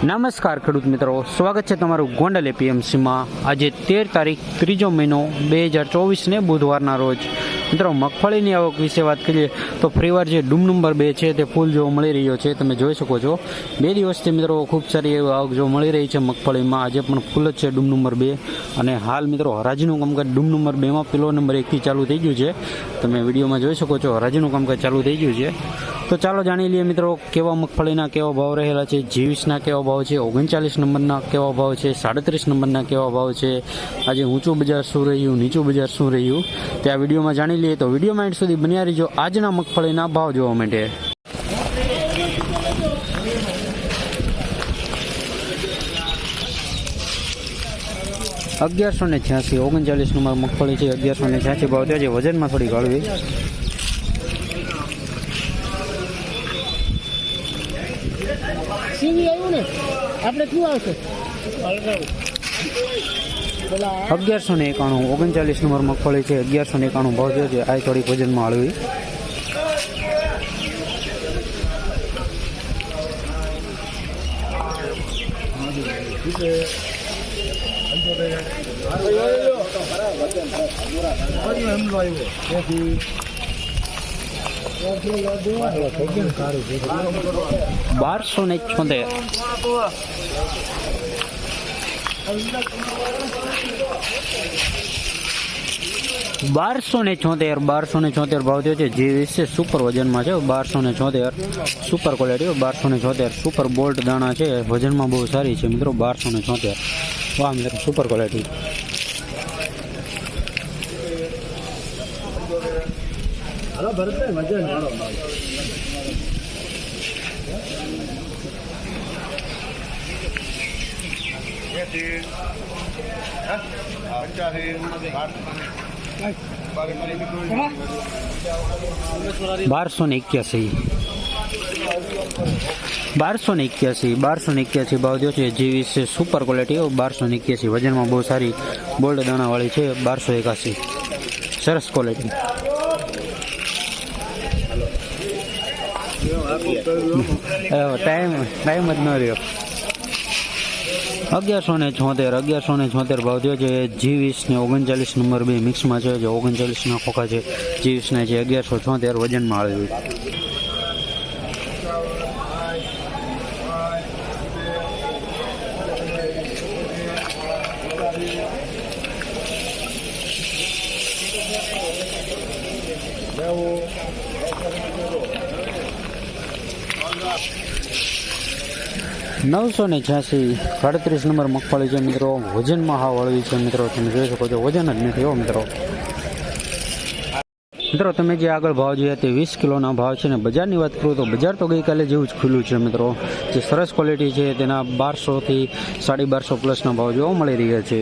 નમસ્કાર ખેડૂત મિત્રો, સ્વાગત છે તમારું ગોંડલ એપીએમસીમાં આજે તેર તારીખ, ત્રીજો મહિનો, બે હજાર ચોવીસને બુધવારના રોજ. મિત્રો, મગફળીની આવક વિશે વાત કરીએ તો ફરીવાર જે ડૂમ નંબર બે છે, તે ફૂલ જોવા મળી રહ્યો છે, તમે જોઈ શકો છો. બે દિવસથી મિત્રો, ખૂબ સારી એવી આવક જોવા મળી રહી છે મગફળીમાં. આજે પણ ફૂલ જ છે ડૂમ નંબર બે. અને હાલ મિત્રો હરાજીનું કામકાજ ડૂમ નંબર બેમાં પેલો નંબર એકથી ચાલુ થઈ ગયું છે. તમે વિડીયોમાં જોઈ શકો છો, હરાજીનું કામકાજ ચાલુ થઈ ગયું છે. તો ચાલો જાણી લઈએ મિત્રો, કેવા મગફળીના કેવા ભાવ રહેલા છે, જીવીસના કેવા ભાવ છે, ઓગણચાલીસ નંબરના કેવા ભાવ છે, સાડત્રીસ નંબરના કેવા ભાવ છે, આજે ઊંચું બજાર શું રહ્યું, નીચું બજાર શું રહ્યું, તે આ વિડીયોમાં જાણી લઈએ. તો વિડીયોમાં એન્ડ સુધી બન્યા રહીજો, આજના મગફળીના ભાવ જોવા માટે. અગિયારસો ને છ્યાસી ઓગણચાલીસ નંબર મગફળી છે અગિયારસો ને છ્યાસી ભાવ થયો છે વજનમાં થોડી હળવી. અગિયારસો ને એકાણું ઓગણચાલીસ નંબર મગફળી છે અગિયારસો ને એકાણું ભાવ થયો છે આ થોડી વજનમાં હળવી. બારસો ને છોતેર. બારસો ને છોતેર બારસો ને છોતેર ભાવ થયો છે. જે વિશે સુપર વજનમાં છે. બારસો ને છોતેર સુપર ક્વોલિટી બારસો ને છોતેર સુપર બોલ્ટ દાણા છે. વજનમાં બહુ સારી છે મિત્રો બારસો ને છોતેર. વાહ મિત્રો સુપર ક્વોલિટી હાલો ભરતભાઈ મજા બારસો ને એક્યાસી. બારસો ને એક્યાસી બારસો ને એક્યાસી ભાવ થયો છે. જે વિશે સુપર ક્વોલિટી બારસો ને એક્યાસી. વજનમાં બહુ સારી બોલ્ડ દાણાવાળી છે. બારસો એકાસી. સરસ ક્વોલિટી ટાઈમ ટાઈમ જ ન રહ્યો. અગિયારસો ને છોતેર, અગિયારસો ને છોતેર ભાવ થયો છે. જીવીસ ને ઓગણચાલીસ નંબર બે મિક્સમાં છે, જે ઓગણચાલીસના ખોખા છે. જી વીસના છે અગિયારસો છોતેર વજનમાં આવ્યું નવસો ને છ્યાસી, સાડત્રીસ નંબર મગફળી છે મિત્રો. વજનમાં હા વળવી છે મિત્રો. તમે જોઈ શકો છો, વજન જ નથી હો મિત્રો. મિત્રો, તમે જે આગળ ભાવ જોયા તે વીસ કિલોના ભાવ છે ને, બજારની વાત કરું તો બજાર તો ગઈકાલે જેવું જ ખુલ્લું છે મિત્રો. જે સરસ ક્વોલિટી છે તેના બારસોથી સાડી બારસો પ્લસના ભાવ જોવા મળી રહ્યા છે.